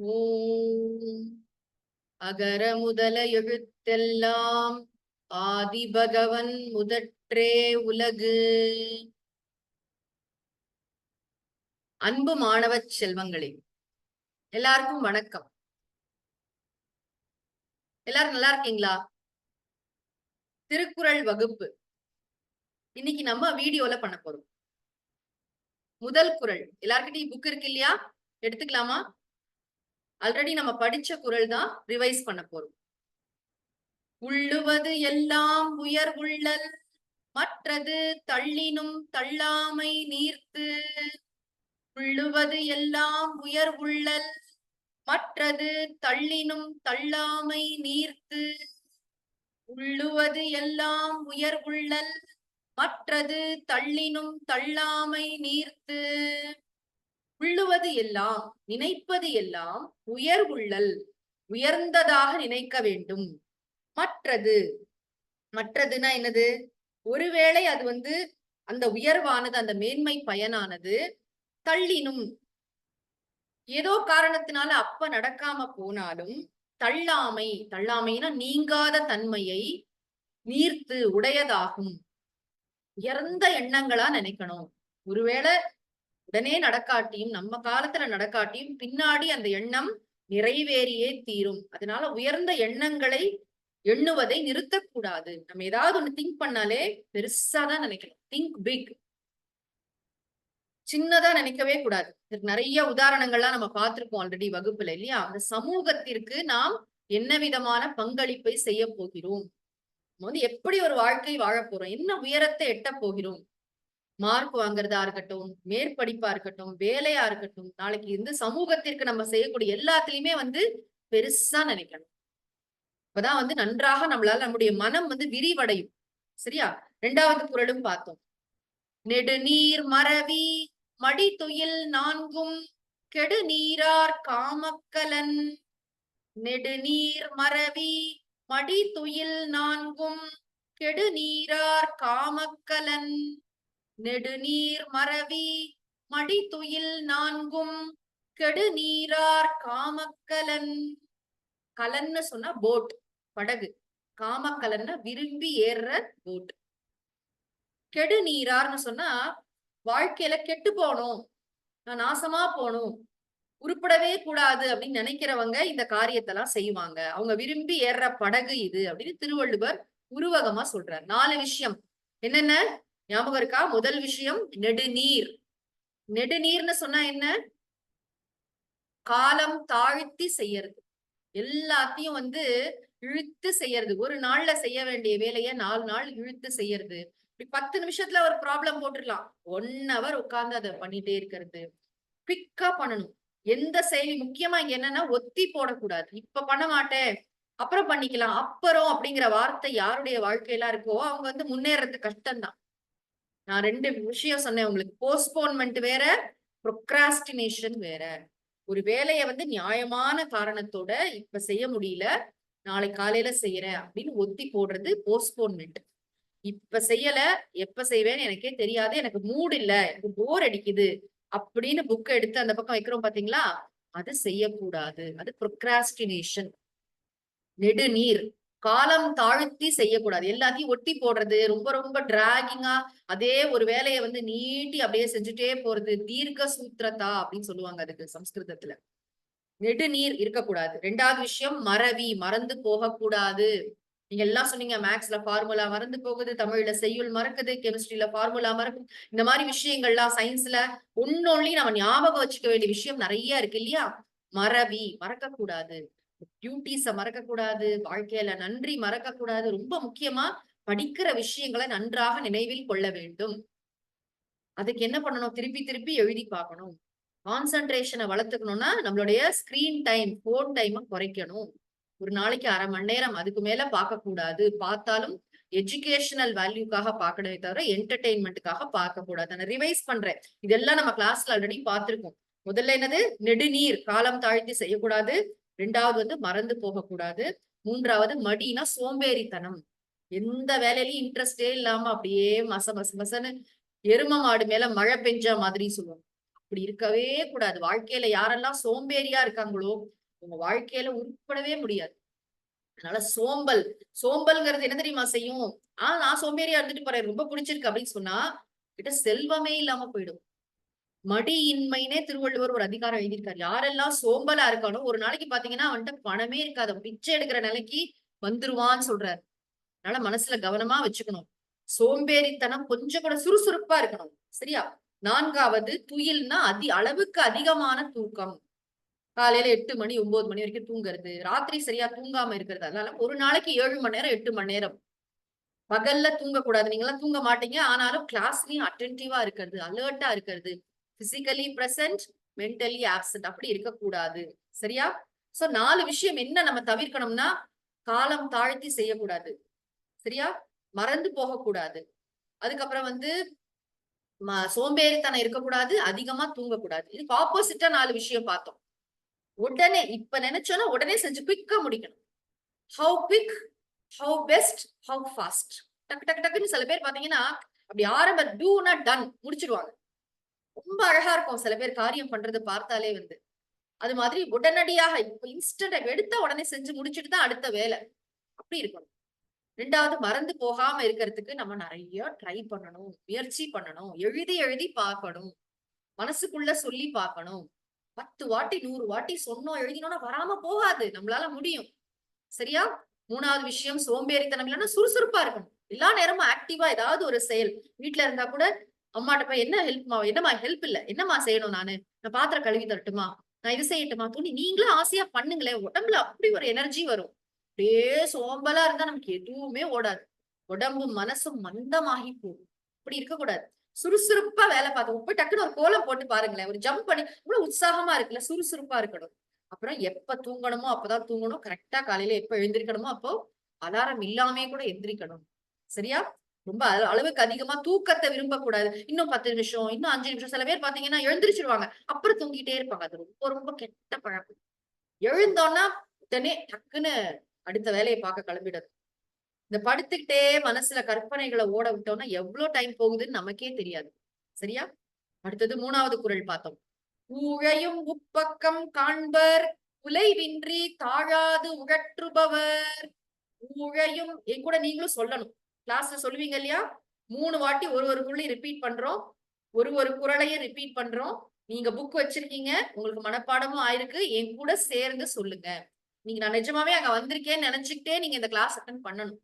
ஓம். அகர முதல எழுத்தெல்லாம் ஆதி பகவன் முதற்றே உலகு. அன்பு மாணவச் செல்வங்களே எல்லாருக்கும் வணக்கம். எல்லாரும் நல்லா இருக்கீங்களா? திருக்குறள் வகுப்பு. இன்னைக்கு நம்ம வீடியோல பண்ண போறோம். முதல் குறள் எல்லார்கிட்டயும் புக் இருக்கு இல்லையா? எடுத்துக்கலாமா? ஆல்ரெடி நம்ம படிச்ச குரல் தான் ரிவைஸ் பண்ண போறோம். உள்ளுவது எல்லாம் உயர் உள்ளல் மற்றது தள்ளினும் தள்ளாமை நீர்த்து. உள்ளுவது எல்லாம் உயர் உள்ளல் மற்றது தள்ளினும் தள்ளாமை நீர்த்து. உள்ளுவது எல்லாம் உயர் உள்ளல் மற்றது தள்ளினும் தள்ளாமை நீர்த்து. உள்ளுவது எல்லாம் நினைப்பது எல்லாம் உயர் உள்ளல் உயர்ந்ததாக நினைக்க வேண்டும். மற்றது மற்றதுன்னா என்னது? ஒருவேளை அது வந்து அந்த உயர்வானது அந்த மேன்மை பயனானது தள்ளினும் ஏதோ காரணத்தினால அப்ப நடக்காம போனாலும் தள்ளாமை தள்ளாமைனா நீங்காத தன்மையை நீர்த்து உடையதாகும். உயர்ந்த எண்ணங்களா நினைக்கணும். ஒருவேளை உடனே நடக்காட்டியும் நம்ம காலத்துல நடக்காட்டியும் பின்னாடி அந்த எண்ணம் நிறைவேறியே தீரும். அதனால உயர்ந்த எண்ணங்களை எண்ணுவதை நிறுத்தக்கூடாது. நம்ம ஏதாவது ஒண்ணு திங்க் பண்ணாலே பெருசா தான் நினைக்கணும். திங்க் பிக் சின்னதா நினைக்கவே கூடாது. இதுக்கு நிறைய உதாரணங்கள்லாம் நம்ம பார்த்திருக்கோம் ஆல்ரெடி வகுப்புல இல்லையா? அந்த சமூகத்திற்கு நாம் என்ன விதமான பங்களிப்பை செய்ய போகிறோம்? நம்ம வந்து எப்படி ஒரு வாழ்க்கை வாழ போறோம்? என்ன உயரத்தை எட்ட போகிறோம்? மார்க் வாங்குறதா இருக்கட்டும் மேற்படிப்பா இருக்கட்டும் வேலையா இருக்கட்டும் நாளைக்கு இந்த சமூகத்திற்கு நம்ம செய்யக்கூடிய எல்லாத்துலயுமே வந்து பெருசா நினைக்கணும். அப்பதான் வந்து நன்றாக நம்மளால நம்முடைய மனம் வந்து விரிவடையும். சரியா? ரெண்டாவது குரலும் பார்த்தோம். நெடுநீர் மறவி மடித்துயில் நான்கும் கெடு நீரார் காமக்கலன். நெடுநீர் மறவி மடித்துயில் நான்கும் கெடு நீரார் காமக்கலன். நெடுநீர் மறவி மடித்துயில் நான்கும் கெடுநீரார் காமக்கலன். கலன்னு சொன்னா போட் படகு. காமக்கலன்னா விரும்பி ஏறுற போட் கெடு நீரார்னு சொன்னா வாழ்க்கையில கெட்டு போனோம் நான் நாசமா போனோம் உருப்படவே கூடாது அப்படின்னு நினைக்கிறவங்க இந்த காரியத்தெல்லாம் செய்வாங்க. அவங்க விரும்பி ஏறுற படகு இது அப்படின்னு திருவள்ளுவர் உருவகமா சொல்றார். நாலு விஷயம். என்னென்ன? ஞாபகம் இருக்கா? முதல் விஷயம் நெடுநீர். நெடுநீர்னு சொன்னா என்ன? காலம் தாழ்த்தி செய்யறது. எல்லாத்தையும் வந்து இழுத்து செய்யறது. ஒரு நாள்ல செய்ய வேண்டிய வேலைய நாலு நாள் இழுத்து செய்யறது. இப்படி பத்து நிமிஷத்துல ஒரு ப்ராப்ளம் போட்டுடலாம். ஒன் ஹவர் உட்கார்ந்து அதை பண்ணிட்டே இருக்கிறது. குவிக்கா பண்ணணும். எந்த செயலி முக்கியமா இங்க என்னன்னா ஒத்தி போடக்கூடாது. இப்ப பண்ண மாட்டேன். அப்புறம் பண்ணிக்கலாம். அப்புறம் அப்படிங்கிற வார்த்தை யாருடைய வாழ்க்கையெல்லாம் இருக்கோ அவங்க வந்து முன்னேறது கஷ்டம்தான். நான் ரெண்டு விஷயம் சொன்னேன் உங்களுக்கு. போஸ்ட்போன்மெண்ட் வேற ப்ரொக்ராஸ்டினேஷன் வேற. ஒரு வேலையை வந்து நியாயமான காரணத்தோட இப்ப செய்ய முடியல நாளை காலையில செய்யறேன் அப்படின்னு ஒத்தி போடுறது போஸ்ட்போன்மெண்ட் இப்ப செய்யல எப்ப செய்வேன்னு எனக்கே தெரியாது எனக்கு மூடு இல்ல எனக்கு போர் அடிக்குது அப்படின்னு புக்கை எடுத்து அந்த பக்கம் வைக்கிறோம் பாத்தீங்களா? அது செய்யக்கூடாது. அது ப்ரொக்ராஸ்டினேஷன் நெடுநீர். காலம் தாழ்த்தி செய்யக்கூடாது. எல்லாத்தையும் ஒட்டி போடுறது ரொம்ப ரொம்ப டிராகிங்கா அதே ஒரு வேலையை வந்து நீட்டி அப்படியே செஞ்சுட்டே போறது தீர்க்க சூத்திரதா அப்படின்னு சொல்லுவாங்க அதுக்கு சம்ஸ்கிருதத்துல. நெடுநீர் இருக்கக்கூடாது. ரெண்டாவது விஷயம் மறவி மறந்து போகக்கூடாது. நீங்க எல்லாம் சொன்னீங்க மேக்ஸ்ல ஃபார்முலா மறந்து போகுது தமிழ்ல செய்யுள் மறக்குது கெமிஸ்ட்ரியில ஃபார்முலா மறக்குது. இந்த மாதிரி விஷயங்கள்லாம் சயின்ஸ்ல ஒன்னொன்லி நம்ம ஞாபகம் வச்சுக்க வேண்டிய விஷயம் நிறைய இருக்கு இல்லையா? மறவி மறக்க கூடாது டியூட்டிஸ மறக்க கூடாது வாழ்க்கையில நன்றி மறக்க கூடாது ரொம்ப முக்கியமா படிக்கிற விஷயங்களை நன்றாக நினைவில் கொள்ள வேண்டும். அதுக்கு என்ன பண்ணணும்? திருப்பி திருப்பி எழுதி பார்க்கணும். கான்சன்ட்ரேஷனை வளர்த்துக்கணும்னா நம்மளுடைய ஸ்கிரீன் டைம் போன் டைமை குறைக்கணும். ஒரு நாளைக்கு அரை மணி நேரம் அதுக்கு மேல பார்க்க கூடாது. பார்த்தாலும் எஜுகேஷனல் வேல்யூக்காக பார்க்கணுமே தவிர என்டர்டெயின்மெண்ட்டுக்காக பார்க்க கூடாது. நான் ரிவைஸ் பண்றேன். இதெல்லாம் நம்ம கிளாஸ்ல ஆல்ரெடி பார்த்திருக்கோம். முதல்ல என்னது? நெடுநீர். காலம் தாழ்த்தி செய்யக்கூடாது. ரெண்டாவது வந்து மறந்து போகக்கூடாது. மூன்றாவது மடினா சோம்பேறித்தனம். எந்த வேலையிலயும் இன்ட்ரெஸ்டே இல்லாம அப்படியே மச மச மசன்னு எரும மாடு மேல மழை பெஞ்ச மாதிரி சொல்லுவாங்க. அப்படி இருக்கவே கூடாது. வாழ்க்கையில யாரெல்லாம் சோம்பேறியா இருக்காங்களோ உங்க வாழ்க்கையில உருப்படவே முடியாது. அதனால சோம்பல் சோம்பல்ங்கிறது என்ன தெரியுமா செய்யும்? ஆஹ் நான் சோம்பேறியா இருந்துட்டு போறேன் ரொம்ப பிடிச்சிருக்கு அப்படின்னு சொன்னா கிட்ட செல்வமே இல்லாம போயிடும். மடியின்மைனே திருவள்ளுவர் ஒரு அதிகாரம் எழுதியிருக்காரு. யாரெல்லாம் சோம்பலா இருக்கானோ ஒரு நாளைக்கு பாத்தீங்கன்னா அவன்கிட்ட பணமே இருக்காது. பிச்சை எடுக்கிற நிலைக்கு வந்துருவான்னு சொல்றாரு. அதனால மனசுல கவனமா வச்சுக்கணும். சோம்பேறித்தனம் கொஞ்சம் கூட சுறுசுறுப்பா இருக்கணும். சரியா? நான்காவது துயில்னா அதி அளவுக்கு அதிகமான தூக்கம். காலையில எட்டு மணி ஒன்பது மணி வரைக்கும் தூங்குறது. ராத்திரி சரியா தூங்காம இருக்கிறது. அதனால ஒரு நாளைக்கு ஏழு மணி நேரம் எட்டு மணி நேரம். பகல்ல தூங்கக்கூடாது. நீங்க எல்லாம் தூங்க மாட்டீங்க. ஆனாலும் கிளாஸ்லயும் அட்டென்டிவா இருக்கிறது அலர்ட்டா இருக்கிறது. பிசிக்கலி பிரசன்ட் மென்டலி ஆப்சன்ட் அப்படி இருக்கக்கூடாது. சரியா? சோ நாலு விஷயம் என்ன நம்ம தவிர்க்கணும்னா காலம் தாழ்த்தி செய்யக்கூடாது. சரியா? மறந்து போகக்கூடாது. அதுக்கப்புறம் வந்து ம- சோம்பேறித்தனம் இருக்கக்கூடாது அதிகமா தூங்கக்கூடாது. இதுக்கு ஆப்போசிட்டா நாலு விஷயம் பார்த்தோம். உடனே இப்ப நினைச்சோன்னா உடனே செஞ்சு குயிக்கா முடிக்கணும். How quick how best how fast டக்கு டக்கு டக்குன்னு சில பேர் பாத்தீங்கன்னா அப்படி ஆரம்ப டூனா டன் முடிச்சிருவாங்க. ரொம்ப அழகா இருக்கும். சில பேர் காரியம் பண்றதை பார்த்தாலே வந்து. அது மாதிரி உடனடியாக இப்ப இன்ஸ்டன்ட் எடுத்த உடனே செஞ்சு முடிச்சுட்டு தான் அடுத்த வேலை. அப்படி இருக்கணும். ரெண்டாவது மறந்து போகாம இருக்கிறதுக்கு நம்ம நிறைய ட்ரை பண்ணணும். முயற்சி பண்ணணும். எழுதி எழுதி பார்க்கணும். மனசுக்குள்ள சொல்லி பார்க்கணும். பத்து வாட்டி நூறு வாட்டி சொன்னோம் எழுதினோம்னா வராம போகாது. நம்மளால முடியும். சரியா? மூணாவது விஷயம் சோம்பேறித்தனம் இல்லைன்னா சுறுசுறுப்பா இருக்கணும். எல்லா நேரமும் ஆக்டிவா ஏதாவது ஒரு செயல். வீட்டுல இருந்தா கூட அம்மாட்ட போய் என்ன ஹெல்ப்மா என்னம்மா ஹெல்ப் இல்ல. என்னம்மா செய்யணும் நானு? நான் பாத்திரம் கழுவி தரட்டுமா? நான் இது செய்யட்டுமா? துணி நீங்களும் ஆசையா பண்ணுங்களேன். உடம்புல அப்படி ஒரு எனர்ஜி வரும். அப்படியே சோம்பலா இருந்தா நமக்கு எதுவுமே ஓடாது. உடம்பும் மனசும் மந்தமாகி போகும். அப்படி இருக்கக்கூடாது. சுறுசுறுப்பா வேலை பார்த்தோம் போய் டக்குன்னு ஒரு கோலம் போட்டு பாருங்களேன். ஒரு ஜம்ப் பண்ணி இவ்வளவு உற்சாகமா இருக்குல்ல சுறுசுறுப்பா இருக்கணும். அப்புறம் எப்ப தூங்கணுமோ அப்பதான் தூங்கணும். கரெக்டா காலையில எப்ப எழுந்திருக்கணுமோ அப்போ அலாரம் இல்லாமே கூட எந்திரிக்கணும். சரியா? ரொம்ப அளவுக்கு அதிகமா தூக்கத்தை விரும்பக்கூடாது. இன்னும் பத்து நிமிஷம் இன்னும் அஞ்சு நிமிஷம். சில பேர் பாத்தீங்கன்னா எழுந்திரிச்சிருவாங்க. அப்புறம் தூங்கிட்டே இருப்பாங்க. அது ரொம்ப ரொம்ப கெட்ட பழக்கம். எழுந்தோன்னா உடனே டக்குன்னு அடுத்த வேலையை பார்க்க கிளம்பிடுது இந்த படுத்துக்கிட்டே மனசுல கற்பனைகளை ஓட விட்டோம்னா எவ்வளவு டைம் போகுதுன்னு நமக்கே தெரியாது. சரியா? அடுத்தது மூணாவது குரல் பார்த்தோம். ஊழையும் உப்பக்கம் காண்பர் உலைவின்றி தாழாது உழற்றுபவர். ஊழையும் என் கூட நீங்களும் சொல்லணும். கிளாஸ்ல சொல்லுவீங்க இல்லையா? மூணு வாட்டி ஒரு ஒரு குரலையும் ரிப்பீட் பண்றோம். ஒரு ஒரு குறளையும் ரிப்பீட் பண்றோம். நீங்க புக் வச்சிருக்கீங்க. உங்களுக்கு மனப்பாடமும் ஆயிருக்கு. என் கூட சேர்ந்து சொல்லுங்க. நீங்க நான் நிஜமாவே அங்க வந்திருக்கேன்னு நினைச்சுக்கிட்டே நீங்க இந்த கிளாஸ் அட்டன் பண்ணணும்.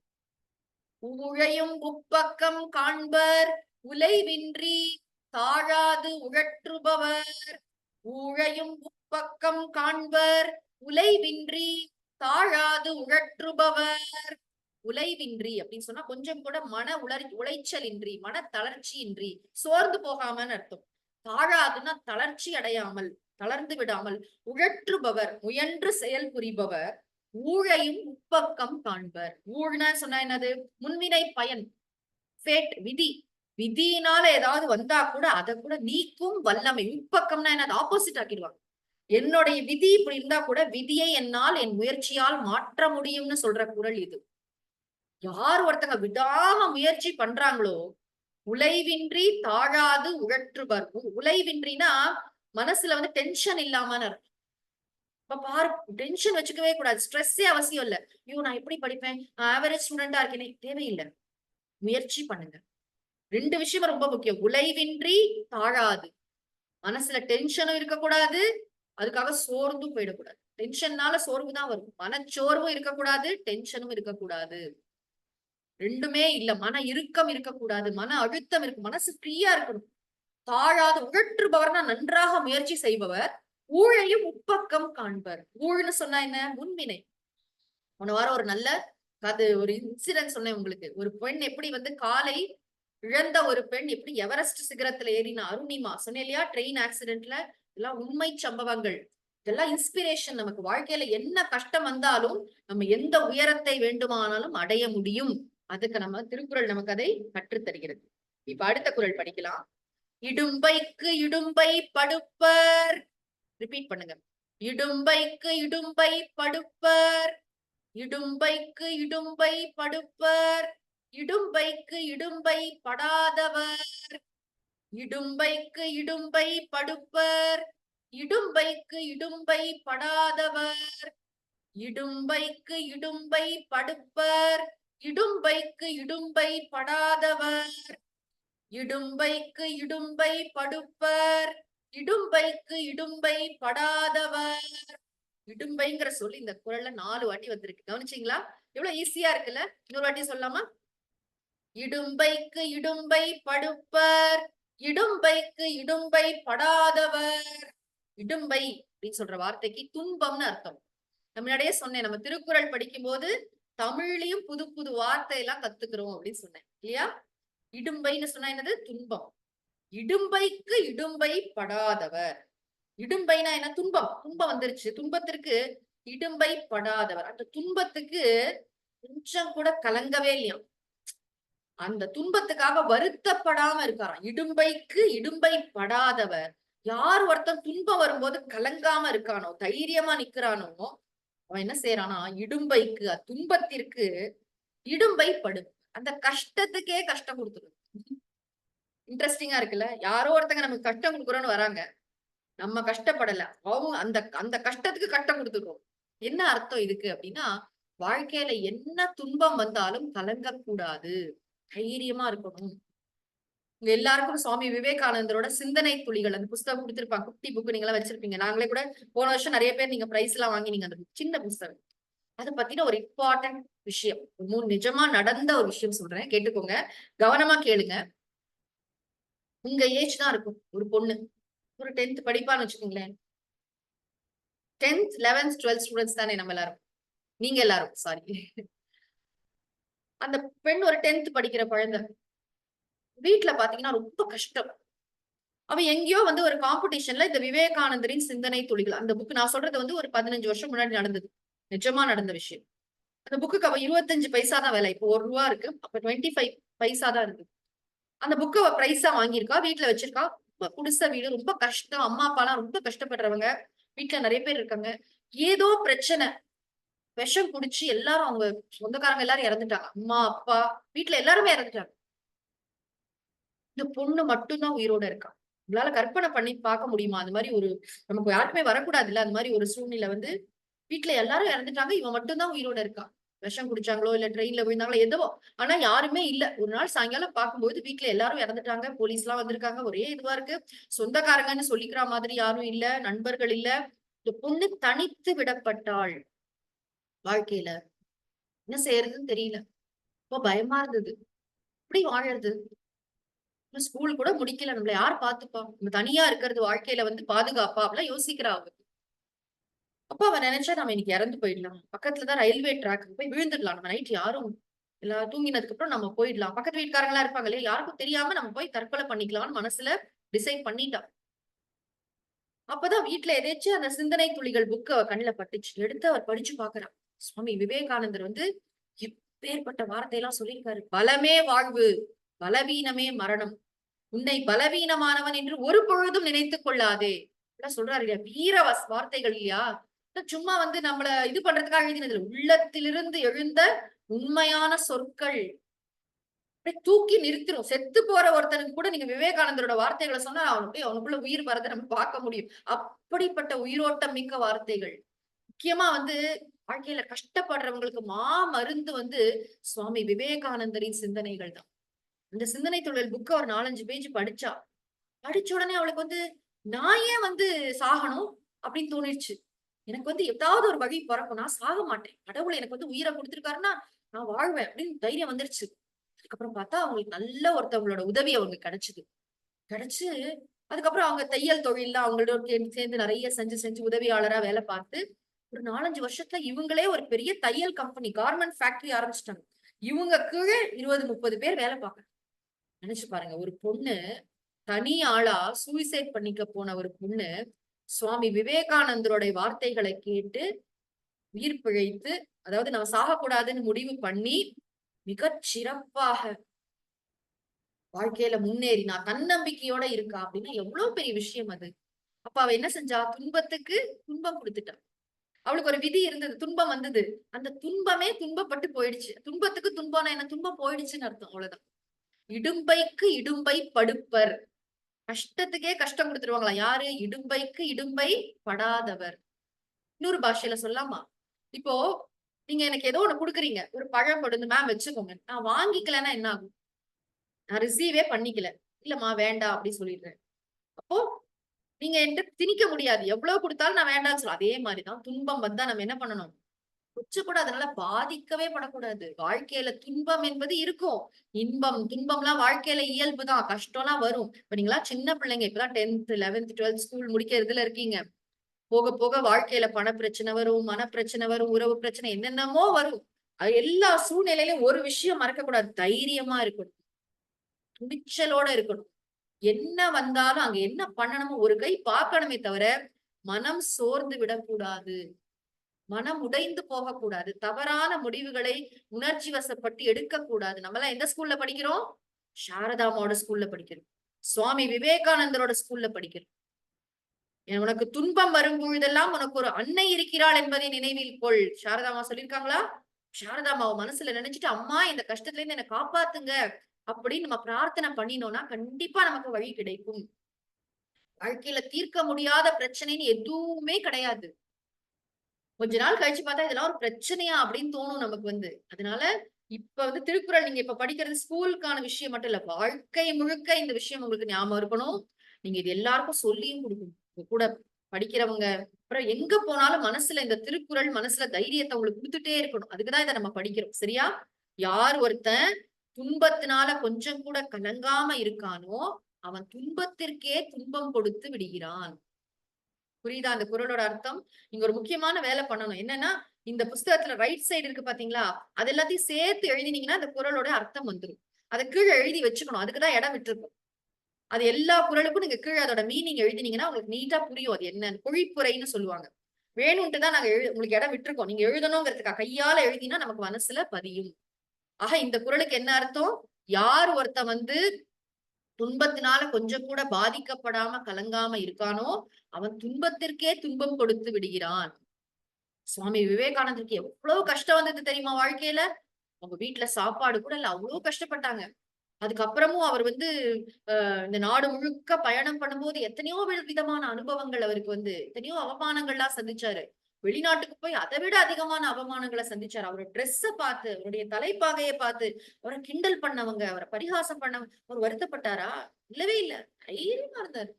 உழையும் உப்பக்கம் காண்பர். உலைவின்றி தாழாது உழற்றுபவர். உழையும் உப்பக்கம் காண்பர். உலைவின்றி தாழாது உழற்றுபவர். உழைவின்றி அப்படின்னு சொன்னா கொஞ்சம் கூட மன உளர் உளைச்சலின்றி மன தளர்ச்சியின்றி சோர்ந்து போகாமன்னு அர்த்தம். தாழாதுன்னா தளர்ச்சி அடையாமல் தளர்ந்து விடாமல் உழற்றுபவர் முயன்று செயல் புரிபவர் ஊழையும் உப்பக்கம் காண்பர். ஊழ்னா சொன்னா என்னது? முன்வினை பயன் ஃபேட் விதி. விதியினால ஏதாவது வந்தா கூட அதை கூட நீக்கும் வல்லமை உட்பக்கம்னா என்னது? ஆப்போசிட் ஆக்கிடுவாங்க. என்னுடைய விதி இப்படி இருந்தா கூட விதியை என்னால் என் முயற்சியால் மாற்ற முடியும்னு சொல்ற குரல் இது. யார் ஒருத்தங்க விடாம முயற்சி பண்றாங்களோ உழைவின்றி தாழாது உழற்றுபர் உழைவின்றினா மனசுல வந்து டென்ஷன் இல்லாம இப்ப பாரு டென்ஷன் வச்சுக்கவே கூடாது. ஸ்ட்ரெஸ்ஸே அவசியம் இல்ல. ஐயோ நான் எப்படி படிப்பேன்? ஆவரேஜ் ஸ்டூடெண்டா இருக்கேனே. தேவையில்லை. முயற்சி பண்ணுங்க. ரெண்டு விஷயம் ரொம்ப முக்கியம். உழைவின்றி தாழாது. மனசுல டென்ஷனும் இருக்கக்கூடாது. அதுக்காக சோர்ந்தும் போயிடக்கூடாது. டென்ஷன்னால சோர்வு தான் வரும். மனச்சோர்வும் இருக்கக்கூடாது. டென்ஷனும் இருக்கக்கூடாது. ரெண்டுமே இல்ல. மன இறுக்கம் இருக்கக்கூடாது. மன அழுத்தம் இருக்கு. மனசு ஃப்ரீயா இருக்கணும். தாழாது உழற்றுபவர்னா நன்றாக முயற்சி செய்பவர். ஊழையும் உப்பக்கம் காண்பர். ஊழ்னு சொன்னா என்ன? முன்வினை. போன வாரம் ஒரு நல்ல கதை ஒரு இன்சிடென்ட் சொன்னேன் உங்களுக்கு. ஒரு பெண் எப்படி வந்து காலை இழந்த ஒரு பெண் எப்படி எவரெஸ்ட் சிகரத்துல ஏறினா அருணிமா சொன்னேன் இல்லையா? ட்ரெயின் ஆக்சிடென்ட்ல இதெல்லாம் உண்மை சம்பவங்கள். இதெல்லாம் இன்ஸ்பிரேஷன் நமக்கு வாழ்க்கையில என்ன கஷ்டம் வந்தாலும் நம்ம எந்த உயரத்தை வேண்டுமானாலும் அடைய முடியும். அதுக்கு நம்ம திருக்குறள் நமக்கு அதை கற்றுத் தருகிறது இப்ப அடுத்த குறள் படிக்கலாம். இடும்பைக்கு இடும்பை படுப்பர். ரிப்பீட் பண்ணுங்க. இடும்பைக்கு இடும்பை படுப்பர். இடும்பைக்கு இடும்பை படுப்பர். இடும்பைக்கு இடும்பை படாதவர். இடும்பைக்கு இடும்பை படுப்பர். இடும்பைக்கு இடும்பை படாதவர். இடும்பைக்கு இடும்பை படுப்பர். இடும்பைக்கு இடும்பை படாதவர். இடும்பைக்கு இடும்பை படுப்பர். இடும்பைக்கு இடும்பை படாதவர். இடும்பைங்கிற சொல்லி இந்த குரல்ல நாலு வாட்டி வந்திருக்கு. கவனிச்சீங்களா? எவ்வளவு ஈஸியா இருக்குல்ல? இன்னொரு வாட்டி சொல்லலாமா? இடும்பைக்கு இடும்பை படுப்பர். இடும்பைக்கு இடும்பை படாதவர். இடும்பை அப்படின்னு சொல்ற வார்த்தைக்கு துன்பம்னு அர்த்தம். நான் முன்னாடியே சொன்னேன் நம்ம திருக்குறள் படிக்கும்போது தமிழ்லயும் புது புது வார்த்தை எல்லாம் கத்துக்கிறோம் அப்படின்னு சொன்னேன். இல்லையா? இடும்பைன்னு சொன்னா என்னது? துன்பம். இடும்பைக்கு இடும்பை படாதவர். இடும்பைனா என்ன? துன்பம். துன்பம் வந்துருச்சு. துன்பத்திற்கு இடும்பை படாதவர். அந்த துன்பத்துக்கு கொஞ்சம் கூட கலங்கவே இல்லையாம் அந்த துன்பத்துக்காக வருத்தப்படாம இருக்காராம். இடும்பைக்கு இடும்பை படாதவர். யார் ஒருத்தன் துன்பம் வரும்போது கலங்காம இருக்கானோ தைரியமா நிக்கிறானோ அவன் என்ன செய்யறானா இடும்பைக்கு துன்பத்திற்கு இடும்பை படும் அந்த கஷ்டத்துக்கே கஷ்டம் கொடுத்துரும். இன்ட்ரெஸ்டிங்கா இருக்குல்ல? யாரோ ஒருத்தங்க நமக்கு கஷ்டம் கொடுக்குறோன்னு வராங்க. நம்ம கஷ்டப்படல. அவங்க அந்த அந்த கஷ்டத்துக்கு கஷ்டம் கொடுத்துடுறோம். என்ன அர்த்தம் இதுக்கு அப்படின்னா வாழ்க்கையில என்ன துன்பம் வந்தாலும் கலங்க கூடாது தைரியமா இருக்கணும். உங்க எல்லாருக்கும் சுவாமி விவேகானந்தரோட சிந்தனை துளிகள் அந்த புஸ்தகம் கொடுத்திருப்பாங்க குட்டி புக்கு நீங்க எல்லாம் வச்சிருப்பீங்க. நாங்களே கூட போன வருஷம் நிறைய பேர் நீங்க பிரைஸ் எல்லாம் வாங்கினீங்க அந்த சின்ன புஸ்தகம். அதை பத்தின ஒரு இம்பார்ட்டன்ட் விஷயம் மூணு நிஜமா நடந்த ஒரு விஷயம் சொல்றேன் கேட்டுக்கோங்க. கவனமா கேளுங்க. உங்க ஏஜ் தான் இருக்கும் ஒரு பொண்ணு. ஒரு டென்த் படிப்பான்னு வச்சுக்கோங்களேன். டென்த் லெவன்த் டுவெல்த் ஸ்டூடெண்ட்ஸ் தானே நம்ம எல்லாரும். நீங்க எல்லாரும் சாரி அந்த பெண் ஒரு டென்த் படிக்கிற குழந்தை. வீட்டுல பாத்தீங்கன்னா ரொம்ப கஷ்டம். அவ எங்கேயோ வந்து ஒரு காம்படிஷன்ல இந்த விவேகானந்தரின் சிந்தனை துளிகள். அந்த புக் நான் சொல்றது வந்து ஒரு பதினஞ்சு வருஷம் முன்னாடி நடந்தது. நிஜமா நடந்த விஷயம். அந்த புக்குக்கு அவ இருபத்தஞ்சு பைசா தான் விலை. இப்போ ஒரு ரூபா இருக்கு. அப்ப டுவெண்ட்டி ஃபைவ் பைசா தான் இருக்கு. அந்த புக்கை அவ பிரைஸா வாங்கியிருக்கா வீட்டுல வச்சிருக்கா. ரொம்ப குடிசை வீடு ரொம்ப கஷ்டம். அம்மா அப்பா எல்லாம் ரொம்ப கஷ்டப்படுறவங்க. வீட்டுல நிறைய பேர் இருக்காங்க. ஏதோ பிரச்சனை. விஷம் குடிச்சு எல்லாரும் அவங்க சொந்தக்காரங்க எல்லாரும் இறந்துட்டாங்க. அம்மா அப்பா வீட்டுல எல்லாருமே இறந்துட்டாங்க. இந்த பொண்ணு மட்டும்தான் உயிரோட இருக்கா? உங்களால கற்பனை பண்ணி பார்க்க முடியுமா? அந்த மாதிரி ஒரு நமக்கு யாருக்குமே வரக்கூடாது இல்ல அந்த மாதிரி ஒரு சூழ்நிலை வந்து வீட்டுல எல்லாரும் இறந்துட்டாங்க. இவன் மட்டும்தான் உயிரோட இருக்கா? விஷம் குடிச்சாங்களோ இல்ல ட்ரெயின்ல விழுந்தாங்களோ எதுவோ. ஆனா யாருமே இல்ல. ஒரு நாள் சாயங்காலம் பார்க்கும்போது வீட்டுல எல்லாரும் இறந்துட்டாங்க. போலீஸ் எல்லாம் வந்திருக்காங்க. ஒரே இதுவா இருக்கு. சொந்தக்காரங்கன்னு சொல்லிக்கிற மாதிரி யாரும் இல்ல. நண்பர்கள் இல்ல. இந்த பொண்ணு தனித்து விடப்பட்டாள். வாழ்க்கையில. என்ன செய்யறதுன்னு தெரியல. ரொம்ப பயமா இருந்தது. இப்படி வாழறது? ஸ்கூல் கூட முடிக்கல. நம்மள யார் பாத்துப்பா நம்ம தனியா இருக்கிறது வாழ்க்கையில வந்து பாதுகாப்பா? அப்படிலாம் யோசிக்கிறா அவ. அப்ப அவன் நினைச்சா நம்ம இன்னைக்கு இறந்து போயிடலாம். பக்கத்துலதான் ரயில்வே ட்ராக் போய் விழுந்துடலாம். நம்ம நைட் யாரும் எல்லா தூங்கினதுக்கு அப்புறம் நம்ம போயிடலாம். பக்கத்து வீட்டுக்காரங்களா இருப்பாங்க இல்லையா? யாருக்கும் தெரியாம நம்ம போய் தற்கொலை பண்ணிக்கலாம்னு மனசுல டிசைட் பண்ணிட்டான் அப்பதான் வீட்டுல எதேச்சும் அந்த சிந்தனை துளிகள் புக்கு அவ கண்ணுல பட்டுச்சு. எடுத்து அவர் படிச்சு பாக்குறான் சுவாமி விவேகானந்தர் வந்து இப்பேற்பட்ட வார்த்தையெல்லாம் சொல்லியிருக்காரு. பலமே வாழ்வு பலவீனமே மரணம். உன்னை பலவீனமானவன் என்று ஒரு பொழுதும் நினைத்துக் கொள்ளாதே. சொல்றாரு இல்லையா? வீர வார்த்தைகள் இல்லையா? சும்மா வந்து நம்மள இது பண்றதுக்காக எழுதினது உள்ளத்திலிருந்து எழுந்த உண்மையான சொற்கள். தூக்கி நிறுத்திடும் செத்து போற ஒருத்தனுக்கு கூட நீங்க விவேகானந்தரோட வார்த்தைகளை சொன்னா அவனுக்கு அவனுக்குள்ள உயிர் வரதை நம்ம பார்க்க முடியும். அப்படிப்பட்ட உயிரோட்டம் மிக்க வார்த்தைகள். முக்கியமா வந்து வாழ்க்கையில கஷ்டப்படுறவங்களுக்கு மா மருந்து வந்து சுவாமி விவேகானந்தரின் சிந்தனைகள் தான். அந்த சிந்தனை தொழில் புக்க ஒரு நாலஞ்சு பேஜ் படிச்சா படிச்ச உடனே அவளுக்கு வந்து நான் ஏன் வந்து சாகணும்? அப்படின்னு தோணிடுச்சு எனக்கு வந்து ஏதாவது ஒரு வழி பிறக்கும் நான் சாக மாட்டேன். கடவுள் எனக்கு வந்து உயிரை கொடுத்துருக்காருன்னா நான் வாழ்வேன் அப்படின்னு தைரியம் வந்துருச்சு. அதுக்கப்புறம் பார்த்தா அவங்களுக்கு நல்ல ஒருத்தவங்களோட உதவி அவங்களுக்கு கிடைச்சது. கிடைச்சு அதுக்கப்புறம் அவங்க தையல் தொழில அவங்களோட சேர்ந்து நிறைய செஞ்சு செஞ்சு உதவியாளரா வேலை பார்த்து ஒரு நாலஞ்சு வருஷத்துல இவங்களே ஒரு பெரிய தையல் கம்பெனி கார்மெண்ட் ஃபேக்டரி ஆரம்பிச்சிட்டாங்க. இவங்க கீழே இருபது முப்பது பேர் வேலை பார்க்க நினைச்சு பாருங்க. ஒரு பொண்ணு தனி ஆளா சூசைட் பண்ணிக்க போன ஒரு பொண்ணு சுவாமி விவேகானந்தருடைய வார்த்தைகளை கேட்டு உயிர் பிழைத்து அதாவது நம்ம சாகக்கூடாதுன்னு முடிவு பண்ணி மிக சிறப்பாக வாழ்க்கையில முன்னேறினா தன்னம்பிக்கையோட இருக்கா அப்படின்னா எவ்வளவு பெரிய விஷயம் அது. அப்ப அவ என்ன செஞ்சா? துன்பத்துக்கு துன்பம் கொடுத்துட்டான் அவளுக்கு ஒரு விதி இருந்தது துன்பம் வந்தது. அந்த துன்பமே துன்பப்பட்டு போயிடுச்சு. துன்பத்துக்கு துன்பம் என்ன? துன்பம் போயிடுச்சுன்னு அர்த்தம். அவ்வளவுதான். இடும்பைக்கு இடும்பை படுப்பர். கஷ்டத்துக்கே கஷ்டம் கொடுத்துருவாங்களா? யாரு? இடும்பைக்கு இடும்பை படாதவர். இன்னொரு பாஷையில சொல்லாமா இப்போ நீங்க எனக்கு ஏதோ ஒண்ணு குடுக்குறீங்க. ஒரு பழம் கொடுந்து மேம் வச்சுக்கோங்க. நான் வாங்கிக்கலன்னா என்ன ஆகும்? நான் ரிசீவே பண்ணிக்கல. இல்லம்மா வேண்டாம் அப்படின்னு சொல்லிடுறேன். அப்போ நீங்க என்கிட்ட திணிக்க முடியாது. எவ்வளவு கொடுத்தாலும் நான் வேண்டாம்னு சொல்லுவேன் அதே மாதிரிதான். துன்பம் வந்தா நம்ம என்ன பண்ணணும்? கொஞ்சம் கூட அதனால பாதிக்கவே படக்கூடாது. வாழ்க்கையில துன்பம் என்பது இருக்கும். இன்பம் துன்பம்லாம் வாழ்க்கையில இயல்புதான். கஷ்டம்லாம் வரும். இப்ப நீங்களா சின்ன பிள்ளைங்க இப்பதான் டென்த் லெவன்த் டுவெல்த் ஸ்கூல் முடிக்கிறதுல இருக்கீங்க. போக போக வாழ்க்கையில பண பிரச்சனை வரும் மன பிரச்சனை வரும் உறவு பிரச்சனை என்னென்னமோ வரும். அது எல்லா சூழ்நிலையிலும் ஒரு விஷயம் மறக்க கூடாது தைரியமா இருக்கணும். துணிச்சலோட இருக்கணும். என்ன வந்தாலும் அங்க என்ன பண்ணணுமோ ஒரு கை பார்க்கணுமே தவிர மனம் சோர்ந்து விடக்கூடாது. மனம் உடைந்து போகக்கூடாது. தவறான முடிவுகளை உணர்ச்சி வசப்பட்டு எடுக்கக்கூடாது. நம்ம எல்லாம் எந்த ஸ்கூல்ல படிக்கிறோம்? சாரதாமாவோட ஸ்கூல்ல படிக்கிறோம். சுவாமி விவேகானந்தரோட ஸ்கூல்ல படிக்கிறோம். உனக்கு துன்பம் வரும் பொழுதெல்லாம் உனக்கு ஒரு அன்னை இருக்கிறாள் என்பதை நினைவில் கொள். சாரதாமா சொல்லியிருக்காங்களா? சாரதாமாவை மனசுல நினைச்சிட்டு அம்மா இந்த கஷ்டத்துல இருந்து என்னை காப்பாத்துங்க அப்படின்னு நம்ம பிரார்த்தனை பண்ணினோம்னா கண்டிப்பா நமக்கு வழி கிடைக்கும். வாழ்க்கையில தீர்க்க முடியாத பிரச்சனைன்னு எதுவுமே கிடையாது. கொஞ்ச நாள் கழிச்சு பார்த்தா இதெல்லாம் ஒரு பிரச்சனையா அப்படின்னு தோணும் நமக்கு வந்து. அதனால இப்ப வந்து திருக்குறள் நீங்க இப்ப படிக்கிறது ஸ்கூலுக்கான விஷயம் மட்டும் இல்ல வாழ்க்கை முழுக்க இந்த விஷயம் உங்களுக்கு ஞாபகம் இருக்கணும். நீங்க இது எல்லாருக்கும் சொல்லியும் கொடுக்கணும். உங்க கூட படிக்கிறவங்க அப்புறம் எங்க போனாலும் மனசுல இந்த திருக்குறள் மனசுல தைரியத்தை உங்களுக்கு கொடுத்துட்டே இருக்கணும். அதுக்குதான் இதை நம்ம படிக்கிறோம். சரியா? யார் ஒருத்தன் துன்பத்தினால கொஞ்சம் கூட கலங்காம இருக்கானோ அவன் துன்பத்திற்கே துன்பம் கொடுத்து விடுகிறான். புரியுதா? அந்த குரலோட அர்த்தம். நீங்க ஒரு முக்கியமான வேலை பண்ணணும். என்னன்னா இந்த புஸ்தகத்துல ரைட் சைடு இருக்கு பாத்தீங்களா? அது எல்லாத்தையும் சேர்த்து எழுதினீங்கன்னா அந்த குரலோட அர்த்தம் வந்துரும். அதை கீழே எழுதி வச்சுக்கணும். அதுக்குதான் இடம் விட்டுருக்கும். அது எல்லா குறளுக்கும் நீங்க கீழே அதோட மீனிங் எழுதினீங்கன்னா உங்களுக்கு நீட்டா புரியும் அது என்னன்னு பொழிப்புரைன்னு சொல்லுவாங்க. வேணும்ட்டு தான் நாங்க எழு உங்களுக்கு இடம் விட்டுருக்கோம். நீங்க எழுதணுங்கிறதுக்காக கையால எழுதினா நமக்கு மனசுல பதியும். ஆக இந்த குறளுக்கு என்ன அர்த்தம்? யார் ஒருத்த வந்து துன்பத்தினால கொஞ்சம் கூட பாதிக்கப்படாம கலங்காம இருக்கானோ அவன் துன்பத்திற்கே துன்பம் கொடுத்து விடுகிறான். சுவாமி விவேகானந்தருக்கு எவ்வளவு கஷ்டம் வந்தது தெரியுமா வாழ்க்கையில? அவங்க வீட்டுல சாப்பாடு கூட இல்ல அவ்வளவு கஷ்டப்பட்டாங்க. அதுக்கப்புறமும் அவர் வந்து இந்த நாடு முழுக்க பயணம் பண்ணும்போது எத்தனையோ வி- விதமான அனுபவங்கள் அவருக்கு வந்து எத்தனையோ அவமானங்கள்லாம் சந்திச்சாரு. வெளிநாட்டுக்கு போய் அதை விட அதிகமான அவமானங்களை சந்திச்சாரு. அவரோட ட்ரெஸ்ஸ பார்த்து அவருடைய தலைப்பாகையை பார்த்து அவரை கிண்டல் பண்ணவங்க அவரை பரிகாசம் பண்ணவங்க அவர் வருத்தப்பட்டாரா? இல்லவே இல்ல. தைரியமா இருந்தாரு.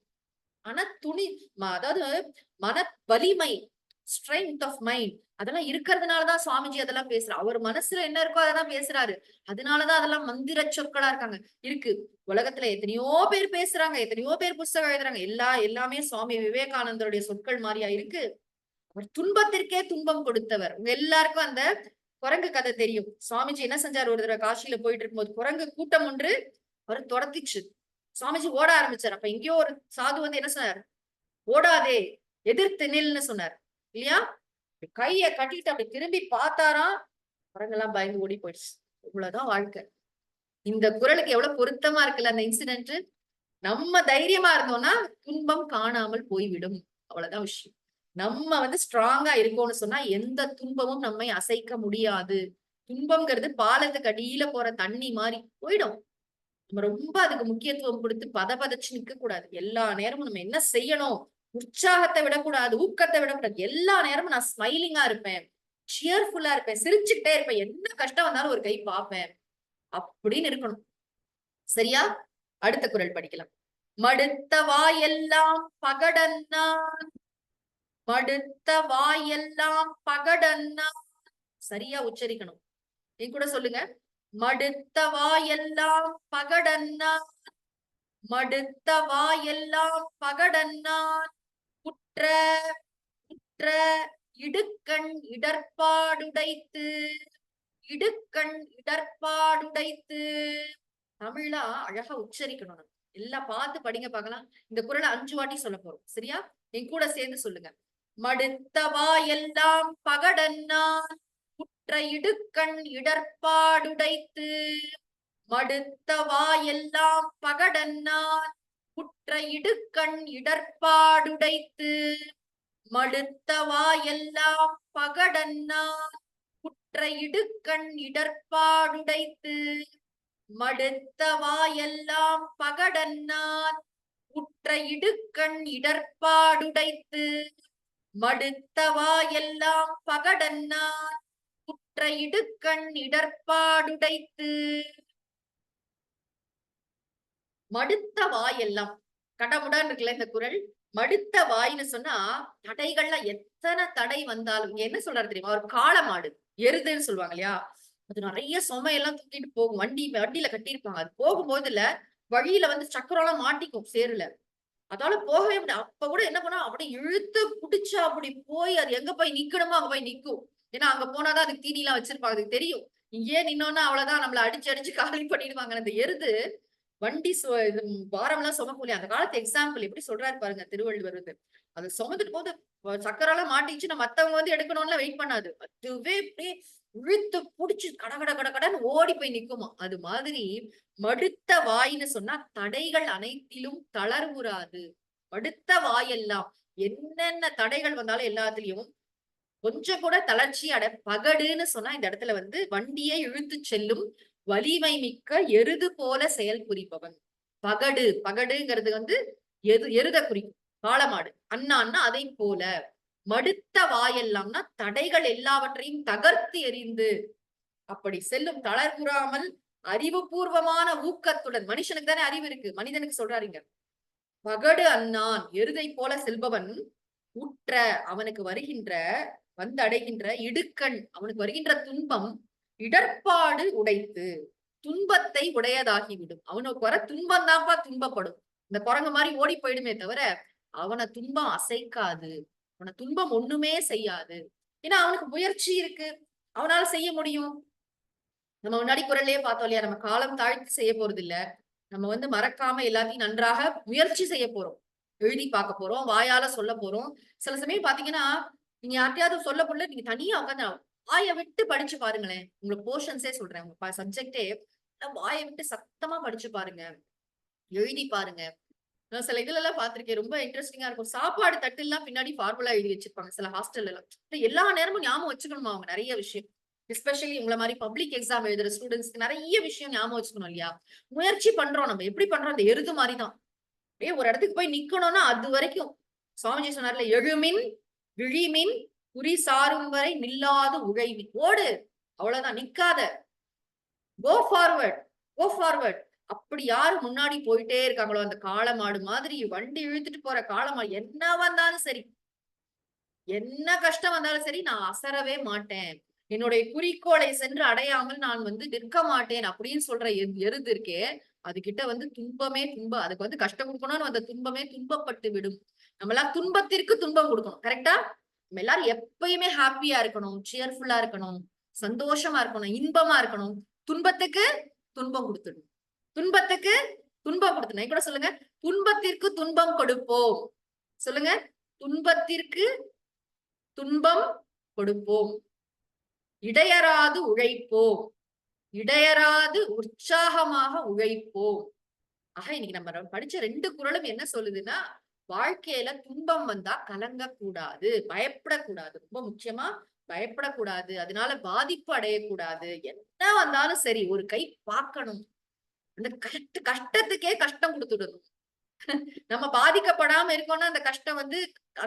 ஆனா துணி அதாவது மன வலிமை ஸ்ட்ரென்த் ஆஃப் மைண்ட் அதெல்லாம் இருக்கிறதுனாலதான் சுவாமிஜி அதெல்லாம் பேசுறாரு. அவர் மனசுல என்ன இருக்கோ அதெல்லாம் பேசுறாரு. அதனாலதான் அதெல்லாம் மந்திர சொற்களா இருக்காங்க. இருக்கு. உலகத்துல எத்தனையோ பேர் பேசுறாங்க எத்தனையோ பேர் புஸ்தகம் எழுதுறாங்க. எல்லா எல்லாமே சுவாமி விவேகானந்தருடைய சொற்கள் மாதிரியா இருக்கு. துன்பத்திற்கே துன்பம் கொடுத்தவர். உங்க எல்லாருக்கும் அந்த குரங்கு கதை தெரியும். சுவாமிஜி என்ன செஞ்சாரு? ஒரு தடவை காசியில போயிட்டு இருக்கும்போது குரங்கு கூட்டம் ஒன்று அவர் துரத்திச்சு. சுவாமிஜி ஓட ஆரம்பிச்சார். அப்ப எங்கேயோ ஒரு சாது வந்து என்ன சொன்னார்? ஓடாதே எதிர்த்து நில்னு சொன்னார். இல்லையா? கைய கட்டிட்டு அப்படி திரும்பி பார்த்தாராம். குரங்கெல்லாம் பயந்து ஓடி போயிடுச்சு. இவ்வளவுதான் வாழ்க்கை. இந்த குரலுக்கு எவ்வளவு பொருத்தமா இருக்குல்ல அந்த இன்சிடென்ட் நம்ம தைரியமா இருந்தோம்னா துன்பம் காணாமல் போய்விடும். அவ்வளவுதான் விஷயம். நம்ம வந்து ஸ்ட்ராங்கா இருக்கோம்னு சொன்னா எந்த துன்பமும் நம்மை அசைக்க முடியாது. துன்பம்ங்கிறது பாலத்துக்கு அடியில போற தண்ணி மாதிரி போயிடும். நம்ம ரொம்ப அதுக்கு முக்கியத்துவம் கொடுத்து பதபதச்சு நிக்க கூடாது எல்லா நேரமும் நம்ம என்ன செய்யணும்? உற்சாகத்தை விடக்கூடாது ஊக்கத்தை விடக்கூடாது. எல்லா நேரமும் நான் ஸ்மைலிங்கா இருப்பேன். சியர்ஃபுல்லா இருப்பேன். சிரிச்சுக்கிட்டே இருப்பேன். என்ன கஷ்டம் வந்தாலும் ஒரு கை பார்ப்பேன். அப்படின்னு இருக்கணும். சரியா? அடுத்த குரல் படிக்கலாம். மடுத்த வாயெல்லாம் பகடன்னான் மடுத்த வாயெல்லாம் பகடன்னா. சரியா உச்சரிக்கணும். என் கூட சொல்லுங்க. மடுத்த வாயெல்லாம் பகடன்னான் மடுத்த வாயெல்லாம் பகடன்னான் குற்ற குற்ற இடுக்கண் இடர்பாடுடைத்து. இடுக்கண் இடர்பாடுடைத்து. தமிழா அழகா உச்சரிக்கணும். எல்லாம் பார்த்து படிங்க பார்க்கலாம். இந்த குறளை அஞ்சு வாட்டி சொல்ல போறோம். சரியா? என் கூட சேர்ந்து சொல்லுங்க. மடுத்த வாயெல்லாம் பகடன்னான். குற்ற இடுக்கண் இடர்பாடுடைத்து மடுத்த வாயெல்லாம் பகடன்னான். குற்ற இடுக்கண் இடர்பாடுடைத்து மடுத்த வாயெல்லாம் பகடன்னான். குற்ற இடுக்கண் இடர்பாடுடைத்து மடுத்த வாயெல்லாம் பகடன்னான். குற்ற இடுக்கண் இடர்பாடுடைத்து மடுத்த வாயெல்லாம் பகடன்னான் குற்ற இடுக்கண் இடர்பாடுடைத்து. மடுத்த வாயெல்லாம் கடமுடான்னு இருக்குல்ல இந்த குரல்? மடுத்த வாய்னு சொன்னா தடைகள்லாம் எத்தனை தடை வந்தாலும் என்ன சொல்றாரு தெரியுமா? ஒரு காளை மாடு எருதுன்னு சொல்லுவாங்க இல்லையா? அது நிறைய சுமையெல்லாம் தூக்கிட்டு போகும். வண்டி வண்டியில கட்டியிருப்பாங்க. அது போகும்போதுல வழியில வந்து சக்கரம் எல்லாம் மாட்டிக்கும் சேருல. அதால போகவே முடியாது. அப்ப கூட என்ன பண்ணா அப்படி இழுத்து புடிச்சா அப்படி போய் அது எங்க போய் நிக்கணுமோ அங்க போய் நிக்கும். ஏன்னா அங்க போனாதான் அதுக்கு தீனி எல்லாம் வச்சிருப்பாங்க. அதுக்கு தெரியும். இங்கே நின்னோன்னா அவ்வளவுதான் நம்மள அடிச்சு அடிச்சு காலி பண்ணிடுவாங்க அந்த எருது வண்டி சு இது பாரம் எல்லாம் சுமக்கூலி அந்த காலத்து எக்ஸாம்பிள் எப்படி சொல்றாரு பாருங்க திருவள்ளுவர் வந்து. அது சுமந்துட்டு போது சக்கரெல்லாம் மாட்டிச்சுன்னா மத்தவங்க வந்து எடுக்கணும்னு வெயிட் பண்ணாது. அதுவே இப்படி இழுத்து புடிச்சு கட கட கட ஓடி போய் நிக்குமா? அது மாதிரி மடுத்த வாயின்னு சொன்னா தடைகள் அனைத்திலும் தளர்வுறாது. மடுத்த வாயெல்லாம் என்னென்ன தடைகள் வந்தாலும் எல்லாத்துலயும் கொஞ்சம் கூட தளர்ச்சி அட பகடுன்னு சொன்னா இந்த இடத்துல வந்து வண்டியை இழுத்து செல்லும் வலிமை மிக்க எருது போல செயல் புரிபவன். பகடு பகடுங்கிறது வந்து எது எருத குறிக்கும். காளமாடு அண்ணான்னா அதை போல. மடுத்த வாயெல்லாம்னா தடைகள் எல்லாவற்றையும் தகர்த்து எறிந்து அப்படி செல்லும் தளர்வுறாமல் அறிவுபூர்வமான ஊக்கத்துடன் மனுஷனுக்கு தானே அறிவு இருக்கு. மனிதனுக்கு சொல்றாருங்க. பகடு அண்ணான் எருதை போல செல்பவன் உற்ற அவனுக்கு வருகின்ற வந்து அடைகின்ற இடுக்கண் அவனுக்கு வருகின்ற துன்பம் இடர்பாடு உடைத்து துன்பத்தை உடையதாகிவிடும். அவனுக்கு வர துன்பம் தான்ப்பா துன்பப்படும். இந்த குரங்கு மாதிரி ஓடி போயிடுமே தவிர அவனை துன்பம் அசைக்காது. அவனை துன்பம் ஒண்ணுமே செய்யாது. ஏன்னா அவனுக்கு முயற்சி இருக்கு. அவனால செய்ய முடியும். நம்ம முன்னாடி குரல்லையே பார்த்தோம் இல்லையா நம்ம காலம் தாழ்த்தி செய்ய போறது இல்ல நம்ம வந்து மறக்காம எல்லாத்தையும் நன்றாக முயற்சி செய்ய போறோம். எழுதி பார்க்க போறோம் வாயால சொல்ல போறோம். சில சமயம் பாத்தீங்கன்னா நீங்க யார்ட்டையாவது சொல்ல போல நீங்க தனியா உட்காந்து வாயை விட்டு படிச்சு பாருங்களேன். உங்களுக்கு போர்ஷன்ஸே சொல்றேன். உங்க சப்ஜெக்டே வாயை விட்டு சத்தமா படிச்சு பாருங்க. எழுதி பாருங்க. நான் சில இதுல எல்லாம் பாத்திருக்கேன் ரொம்ப இன்ட்ரெஸ்டிங்கா இருக்கும். சாப்பாடு தட்டு எல்லாம் பின்னாடி ஃபார்முலா எழுதி வச்சிருப்பாங்க சில ஹாஸ்டல்ல எல்லாம் எல்லா நேரமும் ஞாபகம் வச்சுக்கணுமா அவங்க? நிறைய விஷயம். எஸ்பெஷலி உங்களை மாதிரி பப்ளிக் எக்ஸாம் எழுதுற ஸ்டூடெண்ட்ஸ்க்கு நிறைய விஷயம் ஞாபகம் வச்சுக்கணும் இல்லையா? முயற்சி பண்றோம் நம்ம. எப்படி பண்றோம்? அந்த எருது மாதிரிதான். அப்படியே ஒரு இடத்துக்கு போய் நிக்கணும்னா அது வரைக்கும். சுவாமிஜி சொன்னார்ல எழுமின் விழிமின் குறி சாரும் வரை நில்லாத உழைவின் ஓடு. அவ்வளவுதான். நிக்காத. கோ ஃபார்வர்ட் கோ ஃபார்வர்ட் அப்படி யாரு முன்னாடி போயிட்டே இருக்காங்களோ அந்த காளமாடு மாதிரி வண்டி இழுத்துட்டு போற காளமாடு என்ன வந்தாலும் சரி. என்ன கஷ்டம் வந்தாலும் சரி நான் அசரவே மாட்டேன். என்னுடைய குறிக்கோளை சென்று அடையாமல் நான் வந்து நிற்க மாட்டேன் அப்படின்னு சொல்ற எருது இருக்கே அது கிட்ட வந்து துன்பமே துன்பம் அதுக்கு வந்து கஷ்டம் கொடுக்கணும்னு அந்த துன்பமே துன்பப்பட்டு விடும். நம்ம எல்லாம் துன்பத்திற்கு துன்பம் கொடுக்கணும் கரெக்டா நம்ம எல்லாரும் எப்பயுமே ஹாப்பியா இருக்கணும் சியர்ஃபுல்லா இருக்கணும் சந்தோஷமா இருக்கணும் இன்பமா இருக்கணும். துன்பத்துக்கு துன்பம் கொடுத்துடும் துன்பத்துக்கு துன்பம் கொடுத்தன. கூட சொல்லுங்க. துன்பத்திற்கு துன்பம் கொடுப்போம். சொல்லுங்க. துன்பத்திற்கு துன்பம் கொடுப்போம். இடையராது உழைப்போம். இடையராது உற்சாகமாக உழைப்போம். ஆக இன்னைக்கு நம்ம படிச்ச ரெண்டு குரலும் என்ன சொல்லுதுன்னா வாழ்க்கையில துன்பம் வந்தா கலங்க கூடாது பயப்படக்கூடாது. ரொம்ப முக்கியமா பயப்படக்கூடாது. அதனால பாதிப்பு அடையக்கூடாது. என்ன வந்தாலும் சரி ஒரு கை பார்க்கணும். அந்த கஷ்ட கஷ்டத்துக்கே கஷ்டம் கொடுத்துடணும் நம்ம பாதிக்கப்படாம இருக்கோம்னா அந்த கஷ்டம் வந்து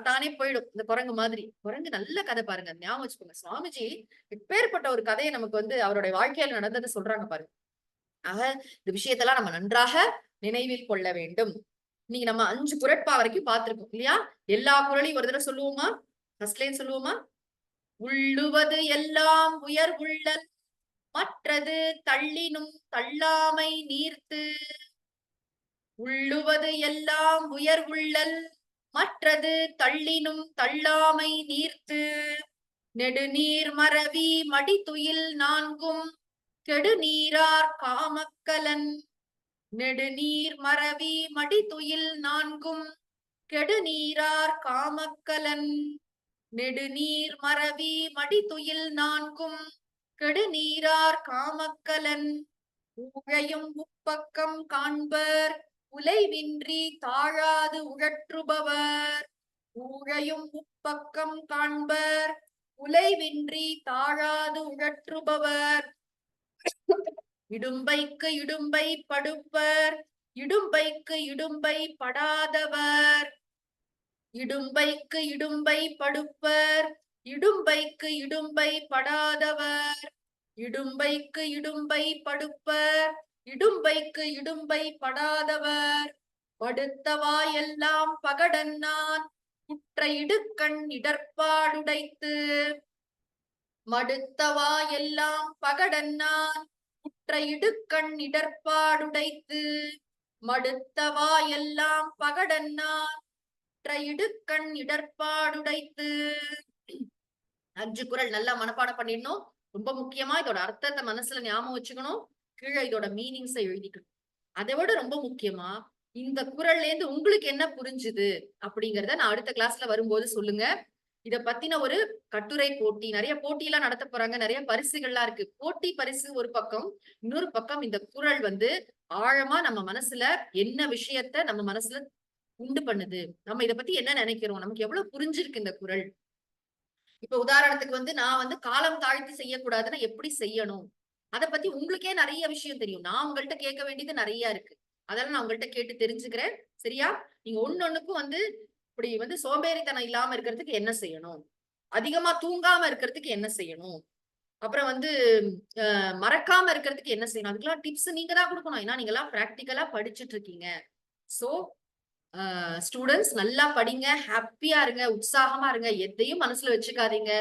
தானே போயிடும் இந்த குரங்கு மாதிரி. குரங்கு நல்ல கதை பாருங்க ஞாபகம் வச்சுக்கோங்க. சுவாமிஜி இப்பேற்பட்ட ஒரு கதையை நமக்கு வந்து அவருடைய வாழ்க்கையில நடந்தது சொல்றாங்க பாருங்க. ஆக இந்த விஷயத்தெல்லாம் நம்ம நன்றாக நினைவில் கொள்ள வேண்டும். நீங்க நம்ம அஞ்சு குரட்பா வரைக்கும் பார்த்திருக்கோம் இல்லையா? எல்லா குரலையும் ஒரு தடவை சொல்லுவோமா? ஃபர்ஸ்ட்லேயும் சொல்லுவோமா? உள்ளுவது எல்லாம் உயர் உள்ளல் மற்றது தள்ளினும் தள்ளாமை நீர்த்து உள்ளுவது எல்லாம் உயர் உள்ளல் மற்றது தள்ளினும் தள்ளாமை நீர்த்து நெடுநீர் மரவி மடித்துயில் நான்கும் கெடுநீரார் காமக்கலன் நெடுநீர் மரவி மடித்துயில் நான்கும் கெடுநீரார் காமக்கலன் நெடுநீர் மரவி மடித்துயில் நான்கும் கெடுநீரார் காமக்கலன். ஊழையும் உப்பக்கம் காண்பர். உலைவின்றி தாழாது உழற்றுபவர். ஊழையும் உப்பக்கம் காண்பர். உலைவின்றி தாழாது உழற்றுபவர். இடும்பைக்கு இடும்பை படுப்பர். இடும்பைக்கு இடும்பை படாதவர். இடும்பைக்கு இடும்பை படுப்பர். இடும்பைக்கு இடும்பை படாதவர். இடும்பைக்கு இடும்பை படுப்பர். இடும்பைக்கு இடும்பை படாதவர். படுத்தவாயெல்லாம் பகடன்னான். குற்ற இடுக்கண் இடர்பாடுடைத்து. மடுத்தவா எல்லாம் பகடன்னான். குற்ற இடுக்கண் இடர்பாடுடைத்து. மடுத்தவாயெல்லாம் பகடன்னான். குற்ற இடுக்கண் இடர்பாடுடைத்து. அஞ்சு குரல் நல்லா மனப்பாடம் பண்ணிடணும். ரொம்ப முக்கியமா இதோட அர்த்தத்தை மனசுல ஞாபகம் வச்சுக்கணும். கீழே இதோட மீனிங்ஸை எழுதிக்கணும். அதை விட ரொம்ப முக்கியமா இந்த குரல்ல இருந்து உங்களுக்கு என்ன புரிஞ்சுது அப்படிங்கறத நான் அடுத்த கிளாஸ்ல வரும்போது சொல்லுங்க. இத பத்தின ஒரு கட்டுரை போட்டி நிறைய போட்டியெல்லாம் நடத்த போறாங்க. நிறைய பரிசுகள்லாம் இருக்கு. போட்டி பரிசு ஒரு பக்கம் இன்னொரு பக்கம் இந்த குரல் வந்து ஆழமா நம்ம மனசுல என்ன விஷயத்த நம்ம மனசுல உண்டு பண்ணுது. நம்ம இத பத்தி என்ன நினைக்கிறோம்? நமக்கு எவ்வளவு புரிஞ்சிருக்கு இந்த குரல்? இப்ப உதாரணத்துக்கு வந்து நான் வந்து காலம் தாழ்த்தி செய்யக்கூடாதுன்னா எப்படி செய்யணும்? அத பத்தி உங்களுக்கே நிறைய விஷயம் தெரியும். நான் உங்கள்கிட்ட கேட்க வேண்டியது நிறைய இருக்கு. அதெல்லாம் நான் உங்கள்கிட்ட கேட்டு தெரிஞ்சுக்கிறேன். சரியா? நீங்க ஒன்னொன்னுக்கும் வந்து இப்படி வந்து சோம்பேறித்தனம் இல்லாம இருக்கிறதுக்கு என்ன செய்யணும்? அதிகமா தூங்காம இருக்கிறதுக்கு என்ன செய்யணும்? அப்புறம் வந்து மறக்காம இருக்கிறதுக்கு என்ன செய்யணும்? அதுக்கெல்லாம் டிப்ஸ் நீங்க தான் கொடுக்கணும். ஏன்னா நீங்க எல்லாம் பிராக்டிக்கலா படிச்சுட்டு இருக்கீங்க. சோ ஸ்டூடெண்ட்ஸ் நல்லா படிங்க ஹாப்பியா இருங்க உற்சாகமா இருங்க. எதையும் மனசுல வச்சுக்காதீங்க.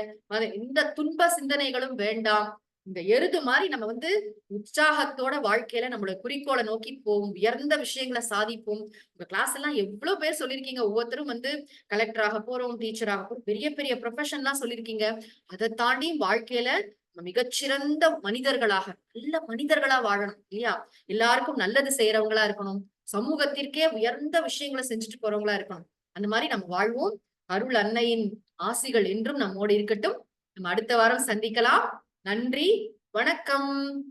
இந்த துன்ப சிந்தனைகளும் வேண்டாம். இந்த எருது மாதிரி நம்ம வந்து உற்சாகத்தோட வாழ்க்கையில நம்மளோட குறிக்கோளை நோக்கி போவோம் உயர்ந்த விஷயங்களை சாதிப்போம். உங்க கிளாஸ் எல்லாம் எவ்வளவு பேர் சொல்லியிருக்கீங்க. ஒவ்வொருத்தரும் வந்து கலெக்டர் ஆக போறோம் டீச்சர் ஆக போறோம். பெரிய பெரிய ப்ரொஃபஷன்லாம் சொல்லியிருக்கீங்க. அதை தாண்டி வாழ்க்கையில மிகச்சிறந்த மனிதர்களாக நல்ல மனிதர்களா வாழணும் இல்லையா? எல்லாருக்கும் நல்லது செய்யறவங்களா இருக்கணும். சமூகத்திற்கே உயர்ந்த விஷயங்களை செஞ்சுட்டு போறவங்களா இருக்கணும் அந்த மாதிரி நம்ம வாழ்வோம். அருள் அன்னையின் ஆசிகள் என்றும் நம்மோடு இருக்கட்டும். நம்ம அடுத்த வாரம் சந்திக்கலாம். நன்றி. வணக்கம்.